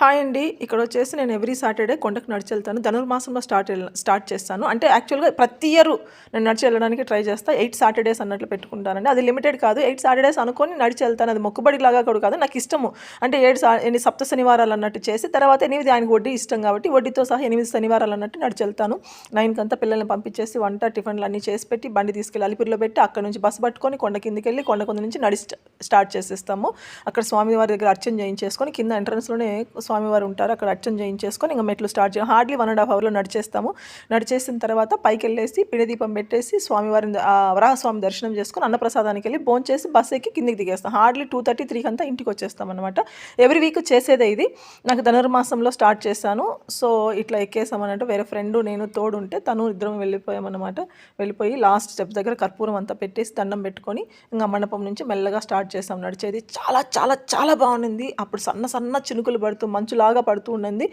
Hi అండి. ఇక్కడ వచ్చేసి నేను ఎవ్రీ సాటర్డే కొండకు నడిచి వెళ్తాను. ధనుర్మాసంలో స్టార్ట్ స్టార్ట్ చేస్తాను. అంటే యాక్చువల్గా ప్రతి ఇయర్ నేను నడిచి వెళ్ళడానికి ట్రై చేస్తాను ఎయిట్ సాటర్డేస్ అన్నట్లు పెట్టుకుంటానండి. అది లిమిటెడ్ కాదు. ఎయిట్ సాటర్డేస్ అనుకొని నడిచి వెళ్తాను. అది మొక్కుబడి లాగా కూడా కాదు. నాకు ఇష్టము. అంటే ఏడు సా ఎన్ని సప్త శనివారాలు అన్నట్టు చేసి తర్వాత ఎనిమిది ఆయనకు వడ్డీ ఇష్టం కాబట్టి వడ్డీతో సహా ఎనిమిది శనివారాలు అన్నట్టు నడిచి వెళ్తాను. నైన్కి అంతా పిల్లల్ని పంపించేసి వంట టిఫిన్లు అన్నీ చేసి పెట్టి బండి తీసుకెళ్ళి అలిపిరిలో పెట్టి అక్కడ నుంచి బస్సు పట్టుకొని కొండ కిందకి వెళ్ళి కొండ కింద నుంచి నడిచి స్టార్ట్ చేసేస్తాము. అక్కడ స్వామివారి దగ్గర అర్చన చేయించేసుకొని కింద ఎంట్రన్స్లోనే స్వామివారు ఉంటారు అక్కడ అర్చన చేయించేసుకొని ఇంకా మెట్లు స్టార్ట్ చేయం. హార్డ్లీ వన్ అండ్ హాఫ్ అవర్లో నడిచేస్తాము. నడిచేసిన తర్వాత పైకి వెళ్ళేసి పిడదీపం పెట్టేసి స్వామివారిని వరాహస్వామి దర్శనం చేసుకొని అన్నప్రసాదానికి వెళ్ళి భోంచేసి బస్ ఎక్కి కిందికి దిగేస్తాం. హార్డ్లీ టూ థర్టీ త్రీకి అంతా ఇంటికి వచ్చేస్తాం అనమాట ఎవ్రీ వీక్ చేసేదే ఇది. నాకు ధనుర్మాసంలో స్టార్ట్ చేశాను. సో ఇట్లా ఎక్కేసామన్నట్టు వేరే ఫ్రెండ్ నేను తోడు ఉంటే తను ఇద్దరం వెళ్ళిపోయామన్నమాట వెళ్ళిపోయి లాస్ట్ స్టెప్ దగ్గర కర్పూరం అంతా పెట్టేసి దండం పెట్టుకొని ఇంకా మండపం నుంచి మెల్లగా స్టార్ట్ చేసాం నడిచేది. చాలా చాలా చాలా బాగుంది అప్పుడు సన్న సన్న చినుకులు పడుతూ మంచులాగా పడుతూ ఉండింది.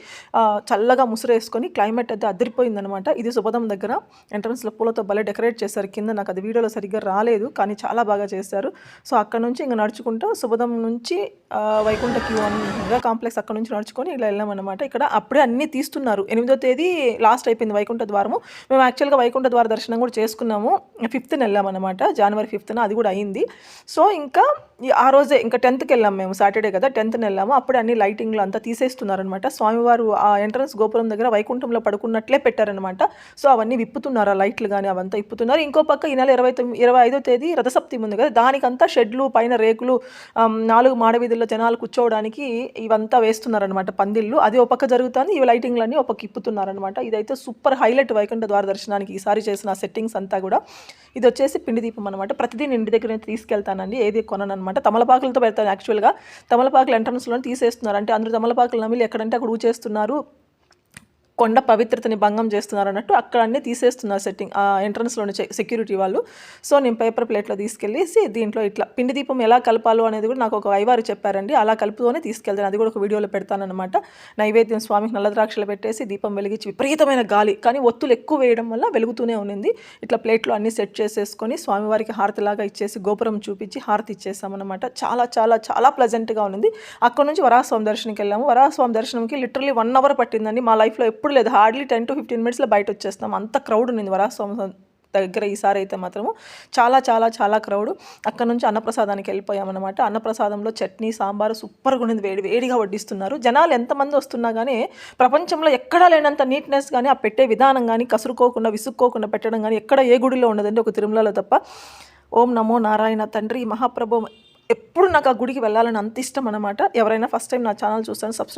చల్లగా ముసురేసుకొని క్లైమేట్ అయితే అదిరిపోయింది అనమాట ఇది సుభదం దగ్గర ఎంట్రన్స్లో పూలతో భలే డెకరేట్ చేశారు. కింద నాకు అది వీడియోలో సరిగ్గా రాలేదు కానీ చాలా బాగా చేశారు. సో అక్కడ నుంచి ఇంకా నడుచుకుంటూ సుభదం నుంచి వైకుంఠ క్యూ అని కాంప్లెక్స్ అక్కడ నుంచి నడుచుకొని ఇలా వెళ్ళామన్నమాట. ఇక్కడ అప్పుడే అన్నీ తీస్తున్నారు. ఎనిమిదో తేదీ లాస్ట్ అయిపోయింది వైకుంఠ ద్వారము. మేము యాక్చువల్గా వైకుంఠ ద్వార దర్శనం కూడా చేసుకున్నాము. ఫిఫ్త్న వెళ్ళామన్నమాట. జనవరి ఫిఫ్త్న అది కూడా అయింది. సో ఇంకా ఈ- ఆ రోజే ఇంకా టెన్త్కి వెళ్ళాం మేము సాటర్డే కదా టెన్త్ని వెళ్ళాము. అప్పుడే అన్ని లైటింగ్లు అంతా తీసేస్తున్నారనమాట స్వామివారు ఆ ఎంట్రన్స్ గోపురం దగ్గర వైకుంఠంలో పడుకున్నట్లే పెట్టారనమాట సో అవన్నీ విప్పుతున్నారు ఆ లైట్లు కానీ అవంతా విప్పుతున్నారు. ఇంకో పక్క ఈ నెల ఇరవై తొమ్మిది ఇరవై ఐదో తేదీ రథసప్తి ఉంది కదా దానికంతా షెడ్లు పైన రేకులు నాలుగు మాడవీధుల్లో జనాలు కూర్చోవడానికి ఇవంతా వేస్తున్నారనమాట పందిళ్ళు. అది ఒక పక్క జరుగుతుంది ఇవి లైటింగ్లన్నీ ఒక ఇప్పుతున్నారనమాట ఇదైతే సూపర్ హైలైట్ వైకుంఠ ద్వార దర్శనానికి ఈసారి చేసిన సెట్టింగ్స్ అంతా కూడా. ఇది వచ్చేసి పిండి దీపం అనమాట ప్రతిదీ నేను ఇంటి దగ్గర నేను తీసుకెళ్తానండి ఏది కొనను అనమాట తమలపాకులతో పెడతాను యాక్చువల్గా. తమలపాకులు ఎంట్రన్స్లో తీసేస్తున్నారు. అంటే అందరూ తమలపాకులు నమిలి ఎక్కడంటే అక్కడ ఊచేస్తున్నారు. కొండ పవిత్రతని భంగం చేస్తున్నారు అన్నట్టు అక్కడ అన్నీ తీసేస్తున్నారు సెట్టింగ్ ఆ ఎంట్రన్స్లోని సెక్యూరిటీ వాళ్ళు. సో నేను పేపర్ ప్లేట్లో తీసుకెళ్ళేసి దీంట్లో ఇట్లా పిండి దీపం ఎలా కలపాలో అనేది కూడా నాకు ఒక వైవారు చెప్పారండి. అలా కలుపుతూనే తీసుకెళ్తాను. అది కూడా ఒక వీడియోలో పెడతానమాట నైవేద్యం స్వామికి నల్ల ద్రాక్షలు పెట్టేసి దీపం వెలిగించి విపరీతమైన గాలి కానీ ఒత్తులు ఎక్కువ వేయడం వల్ల వెలుగుతూనే ఉన్నింది. ఇట్లా ప్లేట్లో అన్నీ సెట్ చేసేసుకొని స్వామివారికి హారతిలాగా ఇచ్చేసి గోపురం చూపించి హారతి ఇచ్చేసామన్నమాట. చాలా చాలా చాలా ప్లెజెంట్గా ఉన్నింది. అక్కడ నుంచి వరాహస్వామి దర్శనంకి వెళ్ళాము. వరాహస్వామి దర్శనంకి లిటరలీ వన్ అవర్ పట్టిందండి. మా లైఫ్లో ఎప్పుడు లేదు. హార్డ్లీ టెన్ టు ఫిఫ్టీన్ మినిట్స్లో బయట వచ్చేస్తాం అంత క్రౌడ్ ఉన్నింది వరాహస్వామి దగ్గర ఈసారి అయితే మాత్రము. చాలా చాలా చాలా క్రౌడ్. అక్కడ నుంచి అన్నప్రసాదానికి వెళ్ళిపోయామన్నమాట. అన్నప్రసాదంలో చట్నీ సాంబారు సూపర్గా ఉండింది వేడి వేడిగా వడ్డిస్తున్నారు. జనాలు ఎంతమంది వస్తున్నా కానీ ప్రపంచంలో ఎక్కడా లేనంత నీట్నెస్ కానీ ఆ పెట్టే విధానం కానీ కసురుకోకుండా విసుక్కోకుండా పెట్టడం కానీ ఎక్కడ ఏ గుడిలో ఉండదండి ఒక తిరుమలలో తప్ప. ఓం నమో నారాయణ తండ్రి మహాప్రభు. ఎప్పుడు నాకు ఆ గుడికి వెళ్ళాలని అంత ఇష్టం అనమాట ఎవరైనా ఫస్ట్ టైం నా ఛానల్ చూస్తాను సబ్స్క్రైబ్